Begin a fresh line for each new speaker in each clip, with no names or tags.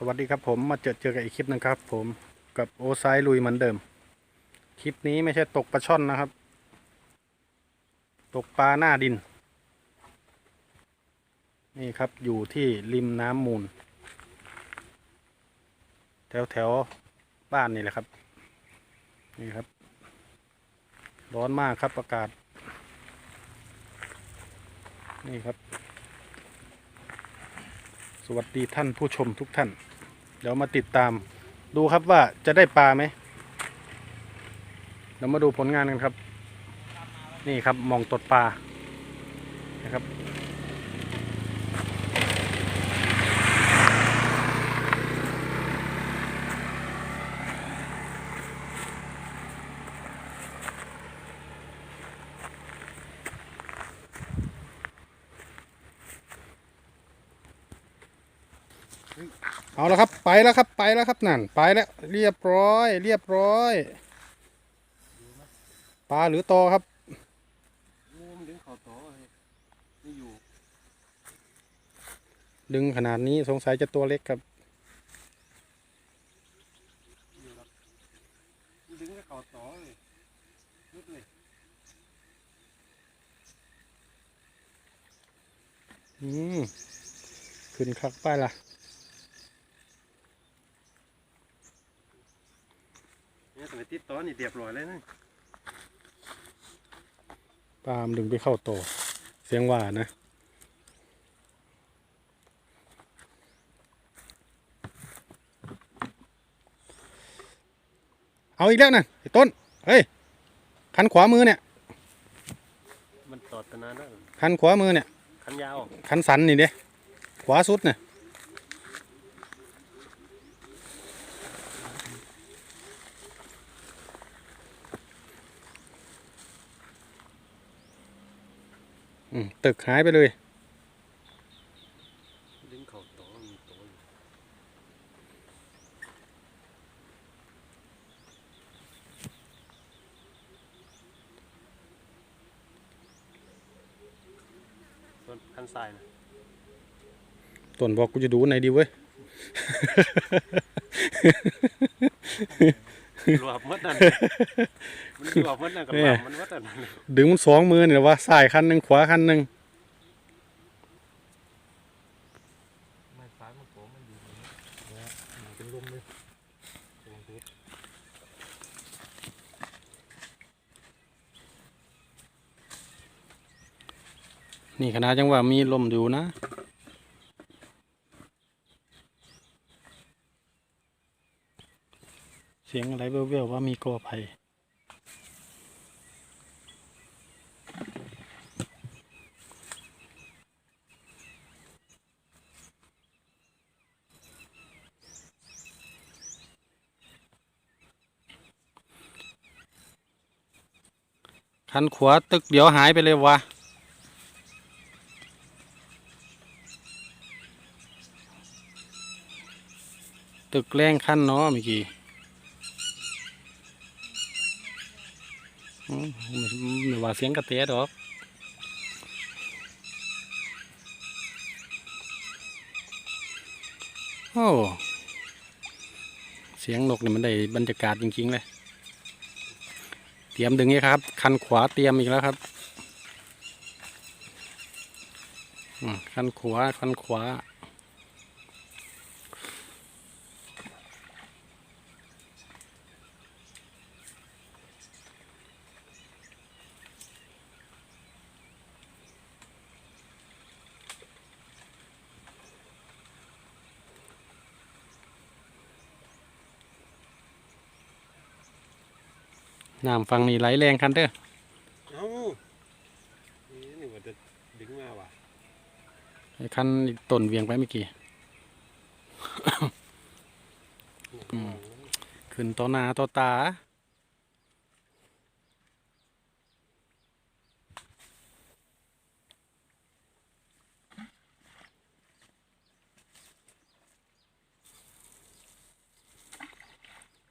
สวัสดีครับผมมาเจอเจอกับอีกคลิปหนึงครับ ผมกับโอไซลุยเหมือนเดิม คลิปนี้ไม่ใช่ตกปลาช่อนนะครับ ตกปลาหน้าดิน นี่ครับอยู่ที่ริมน้ำมูล แถวแถวบ้านนี่แหละครับ นี่ครับ ร้อนมากครับอากาศ นี่ครับ สวัสดีท่านผู้ชมทุกท่าน เดี๋ยวมาติดตามดูครับว่าจะได้ปลาไหมเดี๋ยวมาดูผลงานกันครับ นี่ครับมองตดปลานะครับ เอา แล้วครับไปแล้วครับไปแล้วครับนั่นไปแล้วเรียบร้อย เรียบร้อยปลาหรือตอครับ
งูมันดึงเข่าต่อเลยไม่อยู่
ดึงขนาดนี้สงสัยจะตัวเล็กครับ
อยู่ครับมันดึงกับเข่าต่อเลยยุดเลย
อืมขึ้นคักไปละ
เนี่ยสมัยติดต่อนี่เรียบร้อยเลยนะ
ปลามนดึงไปเข้าโตอเสียงว่านะ เอาอีกแล้วนะไอ้ต้น เฮ้ย คันขวามือเนี่ย
มันตอดตานานแล้ว
คันขวามือเนี่ย
คันยาว
คันสันนี่เด้ขวาสุดเนี่ยอืม ตึกหายไปเลย
ดึงเข่าต่อมีต่ออยู่ส่วนคันทรายนะ
ต้นบอกกูจะดูไหนดีเว้ย
รวบมัดนั่น มันรวบมัดนั่นกับ
แม่
หลามมันมัดนั่น
ดึงมันสองมือเนี่ยว่าซ้ายคันหนึ่งขวาคันหนึ่ง
ไม่ฟ้ามันโผล่มันอยู่เนี่ยมันเป็นลมเลยลมพุท
นี่ขนาดจังว่ามีลมอยู่นะ เสียงอะไรเว่วๆว่ามีกอไผ่ คันขวาตึกเดี๋ยวหายไปเลยวะตึกแรงขั้นเนาะเมื่อกี้อืมไม่ว่าเสียงกระเตะดอกโอ้เสียงนกนี่มันได้บรรยากาศจริง ๆ เลย ตรียมดึงนี่ครับ คันขวาเตรียมอีกแล้วครับคันขวาคันขวา น้ำฟังนี่ไหลแรงคันเด้อ
เอ้านี่นี่ว่าจะดึงมาว่ะ
ไอ้คันต้นเวียงไปเมื่อกี้อืมขึ้นต่อหน้าต่อตา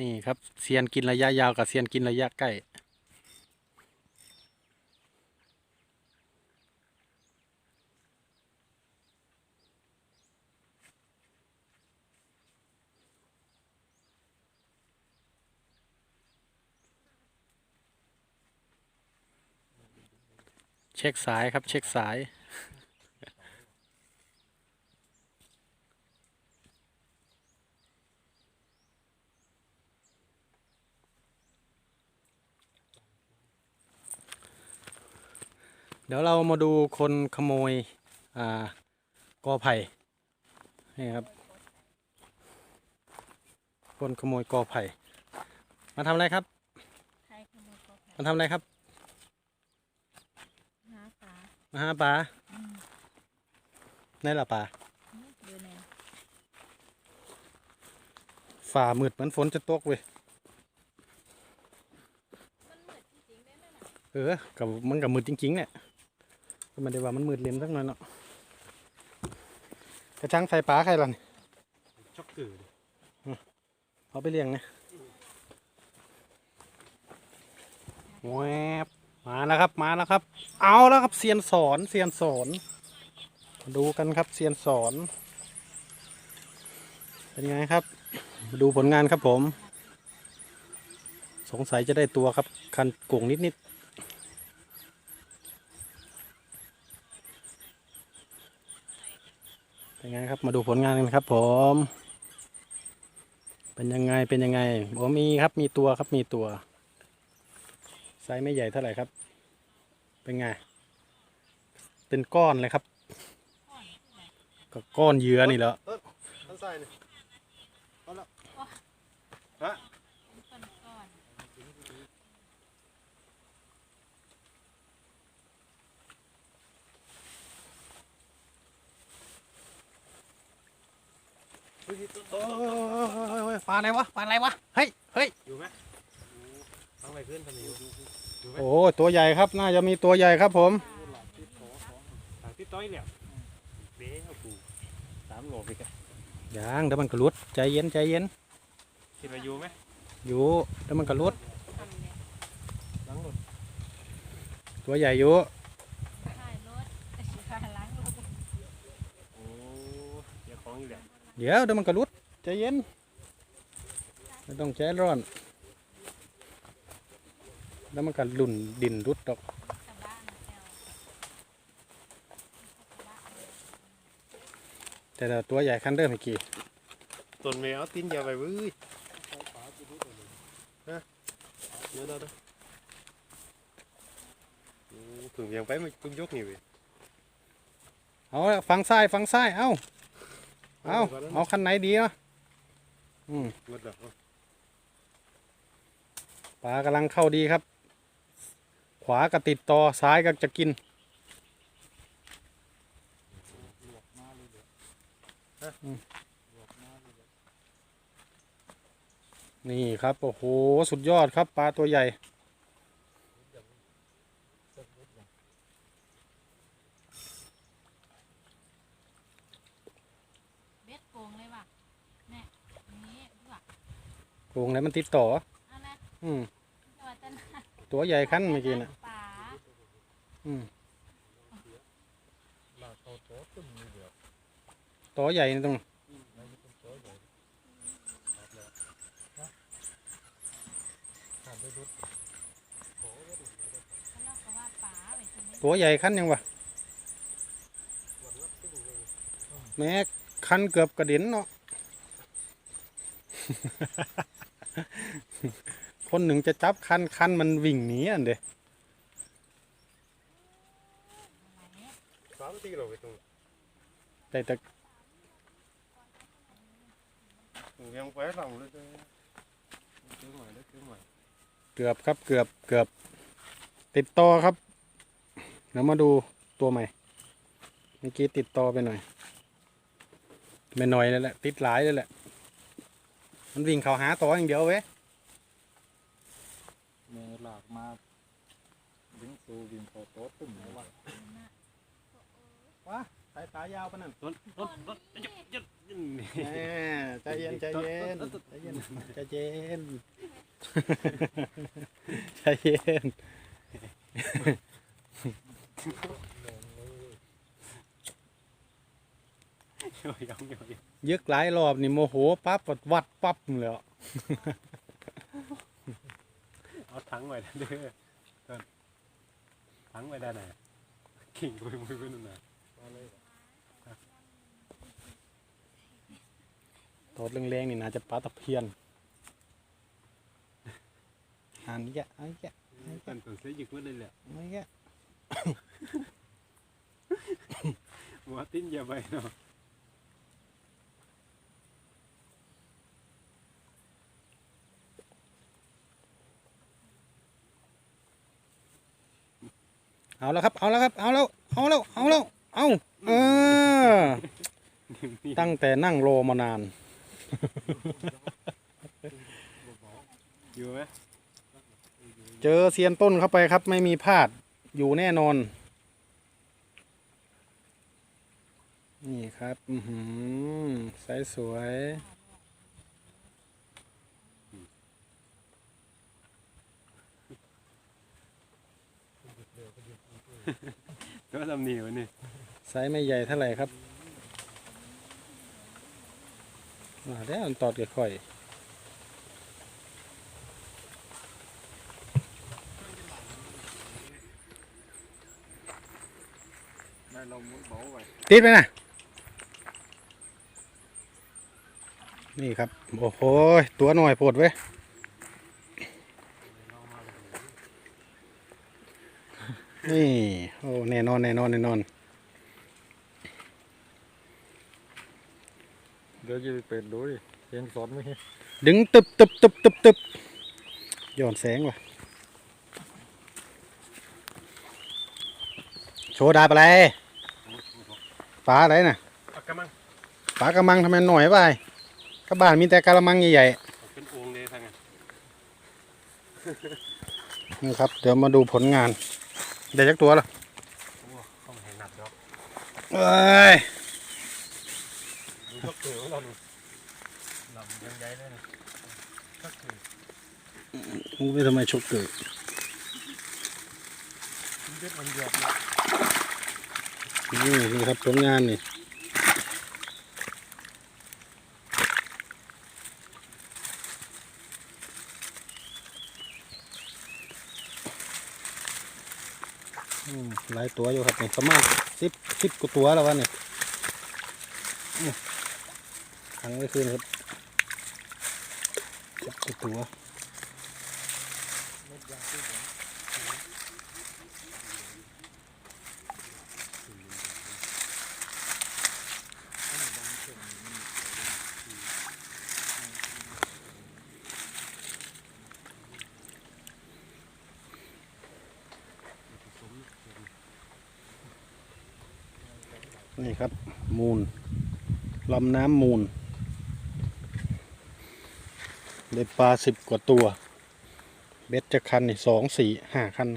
นี่ครับเซียนกินระยะยาวกับเซียนกินระยะใกล้เช็คสายครับเช็คสาย เดี๋ยวเรามาดูคนขโมยอ่ากอไผ่นี่ครับ คนขโมยกอไผ่มาทำอะไรครับ
ใครขโมยกอไผ่
มาทำอะไรครับ
หาปลา
มาหาปลา
อืม
ไหนล่ะปลา
อยู่ใน
ฝ่ามืดเหมือนฝนจะตกเว้ย
มันมืดจริงๆได้ไหมล่ะ
เออกับมันกับมืดจริงๆเนี่ย ก็ไม่ได้ว่ามันมืดเล่นสักหน่อยเนาะกระชังใส่ปลาใครล่ะนี่
ช็อกเกอร์
เอาไปเลี้ยงนะแวบมาแล้วครับมาแล้วครับ เอาแล้วครับเซียนสอนเซียนสอนมาดูกันครับเซียนสอน เป็นไงครับมาดูผลงานครับผม สงสัยจะได้ตัวครับคันโก่งนิดๆ เป็นไงครับมาดูผลงานกันครับ ผม เป็นยังไงเป็นยังไงโอ้มีครับมีตัวครับมีตัวไซส์ไม่ใหญ่เท่าไหร่ครับ เป็นไง เป็นก้อนเลยครับก็ก้อนเหยื่อนี่แหละ
ท่านใส่นี่
เป็นก้อนก้อน
โอ้ยปลาอะไรวะปลาอะไรวะเฮ้ยเฮ้ย
อยู่ไหมตั้งไปขึ้นทำไมอยู่อยู่ไหม
โอ้ยตัวใหญ่ครับน่าจะมีตัวใหญ่ครับผม
ทางที่ต้อยเนี่ยเบ้เอาปูสามโลไปกัน
ยังเดี๋ยวมันก็รุดใจเย็นใจเย็น
คิดว่าอยู่ไหม
อยู่เดี๋ยวมันก็รุด
ทำเนี่ย
หลังรถ
ตัวใหญ่อยู่
ถ่ายรถถ่ายล้างรถ
โอ้เดี๋ยวของอยู่แหละ
เดี๋ยวเดี๋ยวมันก็รุดใจเย็นไม่ต้องใจร้อน แล้วมันก็หลุ่นดินรุดดอก
กระบะนะแก้ว
แต่ละตัวใหญ่คันเดิมอีกกี่
ต้นแมวตีนยาวไปเว้ยฮะเดี๋ยวเดี๋ยวเดี๋ยวโอ้ถึงยังไปมันตุ้มยกนี่เว้ย
เอาละฝั่งซ้ายฝั่งซ้ายเอา เอาเอาคันไหนดีเนาะอืม
หมดแล้ว
ปลากำลังเข้าดีครับ ขวาก็ติดต่อซ้ายก็จะกินนี่ครับ โอ้โห สุดยอดครับ ปลาตัวใหญ่
เบ็ดโกงเลยว่ะแน่อย่างนี้ด้วย
โกงไหนมันติดต่อ
เอาละ
อืม
ตัวตัน
ตัวใหญ่ขั้นเมื่อกี้น่ะ
ป่า
อืม
ลากเข้าโต๊ะตึ้มนี่เดี๋ยว
ตัวใหญ่นี่ตรง
ไม่มีคนโต๊ะใหญ่ครับแล้วฮะผ่านไปรถ
เขาเล่ากันว่าป่าไปใช่ไหม
ตัวใหญ่ขั้นยังวะแม้คันเกือบกระเด็นเนาะ คนหนึ่งจะจับคันคันมันวิ่งหนีอันเดะ
อะไรเนี่ย
สามตีเราไปตรง
แต่แต่
ยังไปหลังเลยจ้ะซื้อใหม่ได้ซื้อใหม่
เกือบครับเกือบเกือบ ติดต่อครับเดี๋ยวมาดูตัวใหม่เมื่อกี้ติดต่อไปหน่อย ไม่หน่อยเลยแหละติดหลายเลยแหละ มันวิ่งเข้าหาต่ออย่างเดียวเว้ย
เมหลากมาดึงตูวินโตโต๊ะตึ้มเลยว่ะ
ว้าสายตายาวปะนั่น
รถรถรถยึดยึดยึด
แหมใจเย็นใจเย็นใจเย็นใจเย็นใจเย็น
โยยำโยย
ยึกหลายรอบนี่โมโหปั๊บกดวัดปั๊บเลยอะ
เอาถังไว้เด้อถังไว้ด้านไหน
กิ่งคุยมือไปนู่นน่ะ
มาเลย
ตอดแรงๆนี่น่าจะปลาตะเพียนอันนี้แกอันนี้แก
ตันตันเสียหยิกมาเลยแหละ
อันนี้แก
หัวติ้นอย่าไปเนาะ
เอาแล้วครับ เอาแล้วครับ เอาแล้ว เอาแล้ว เอาแล้ว เอาเออ ตั้งแต่นั่งรอมานาน
อยู่ไหม
เจอเซียนต้นเข้าไปครับ ไม่มีพลาด อยู่แน่นอน นี่ครับ อือหือไซส์สวย
ก็ทำเหนียวนี่
ไซส์ไม่ใหญ่เท่าไหร่ครับมาแล้วมันตอดค่อย
ได้เรามุดเบาไว้
ๆติดไหมนะนี่ครับ โอ้โหตัวหน่อยปวดเว้ย นี่โอ้แน่นอนแน่นอนแน่นอน
เดี๋ยวจะไปเปิดดูดิเห็นสอนไหม
ดึงตึบตึบตึบตึบตึบย้อนแสงว่ะ โชว์ดาบอะไรปลาอะไรน่ะ
ปากกระมัง
ปลากระมังทำไมหน่อยไปก็บ้านมีแต่กระมังใหญ่
เป็นองค์เลยทางไง
ๆนี่ครับ เดี๋ยวมาดูผลงาน ได้จักตัวละ
โอ้เขาไม่ให้หนักดอก
เอ้ย
ดูก็เกลือเราดูลำยังใหญ่เลยนะก็คือ
อู้ไม่ทำไมชกเกิด
เด็ดมันหยอบนะ
นี่นี่ครับผลงานนี่ หลายตัวอยู่ครับนี่ประมาณสิบสิบกว่าตัวแล้ววะนี่อืมขังไว้คืนครับสิบกว่าตัว
เม็ดยางที่ผม
นี่ครับ มูลลำน้ำมูล ได้ปลาสิบกว่าตัว เบ็ดจะคันนี่สองสี่ห้าคัน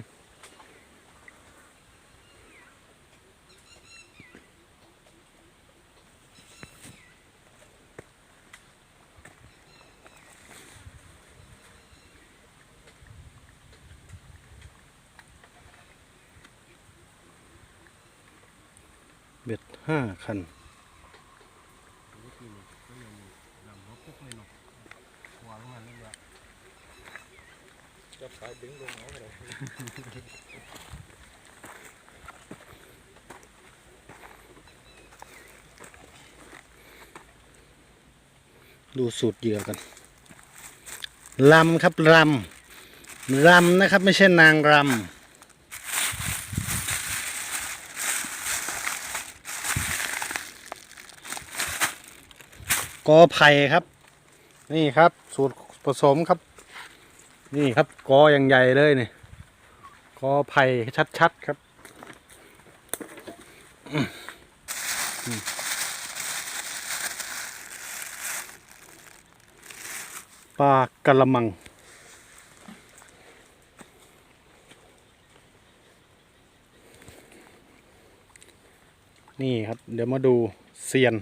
เบ็ดห้า คัน
ลำเขาปุ๊บเลยเนาะวางมันนี่แหละจะไปดึงลงเอาเลย
ดูสูตรเหยื่อกันลำครับลำลำนะครับ ไม่ใช่นางรำ ก อไผ่ครับ นี่ครับ สูตรผสมครับ นี่ครับกออย่างใหญ่เลยนี่กอไผ่ชัดๆครับปลากระมังนี่ครับ เดี๋ยวมาดูเซียน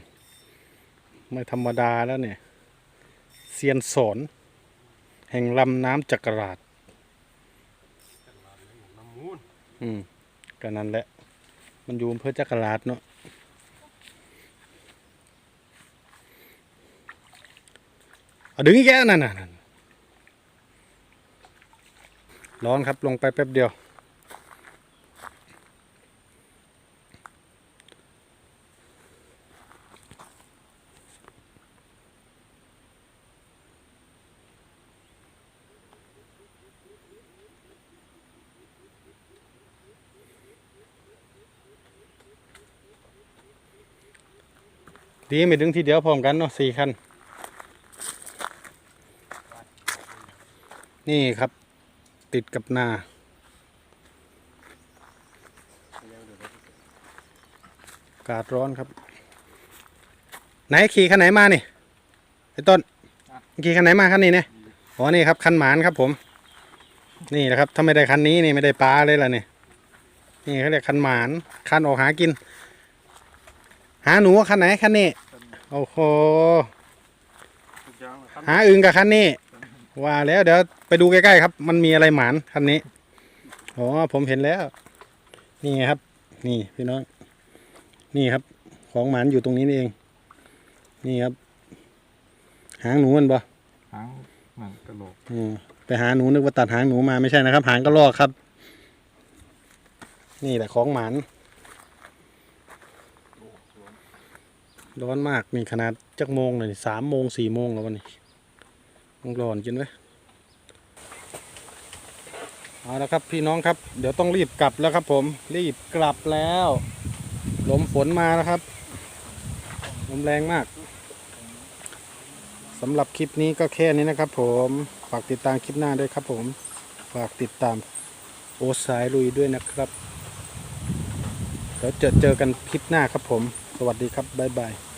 ไม่ธรรมดาแล้วเนี่ยเซียนสอน แห่งลำน้ำจักรราช
น้ำมูล
อืมก็นั่นแหละ มันอยู่อำเพื่อจักรราชเนาะเอาดึงอีกแกนั่นน่ะนั่นร้อนครับลงไปแป๊บเดียว ดีไม่ถึงทีเดียวพร้อมกันเนาะสี่คัน นี่ครับ ติดกับนาอากาศร้อนครับ ไหนขี่คันไหนมานี่ไอ้ต้นขี่คันไหนมาคันนี้เนี่ยอ๋อนี่ครับคันหมานครับผม นี่นะครับถ้าไม่ได้คันนี้นี่ไม่ได้ปลาเลยล่ะเนี่ยนี่เขาเรียกคันหมานคันออกหากิน หาหนูคันไหนคันนี้โอ้โห
ทุกอย่างนะครับ
หาอึงกับคันนี้ว่าแล้วเดี๋ยวไปดูใกล้ๆครับ มันมีอะไรหมานคันนี้อ๋อผมเห็นแล้ว นี่ไงครับ นี่พี่น้องนี่ครับ ของหมานอยู่ตรงนี้นี่เอง นี่ครับ หางหนูมันบ่
หางหนังกระโหลก
อืมไปหาหนูนึกว่าตัดหางหนูมาไม่ใช่นะครับ หางกระรอกครับ นี่แหละของหมาน ร้อนมากนี่ขนาดจักโมงเลยสามโมงสี่โมงแล้ววันนี้ต้องร้อนกินไว้เอาละครับพี่น้องครับ เดี๋ยวต้องรีบกลับแล้วครับ ผมรีบกลับแล้วลมฝนมาแล้วครับลมแรงมากสำหรับคลิปนี้ก็แค่นี้นะครับ ผมฝากติดตามคลิปหน้าด้วยครับ ผมฝากติดตามโอสายลุยด้วยนะครับเดี๋ยวเจอเจอกันคลิปหน้าครับผม สวัสดีครับ บ๊ายบาย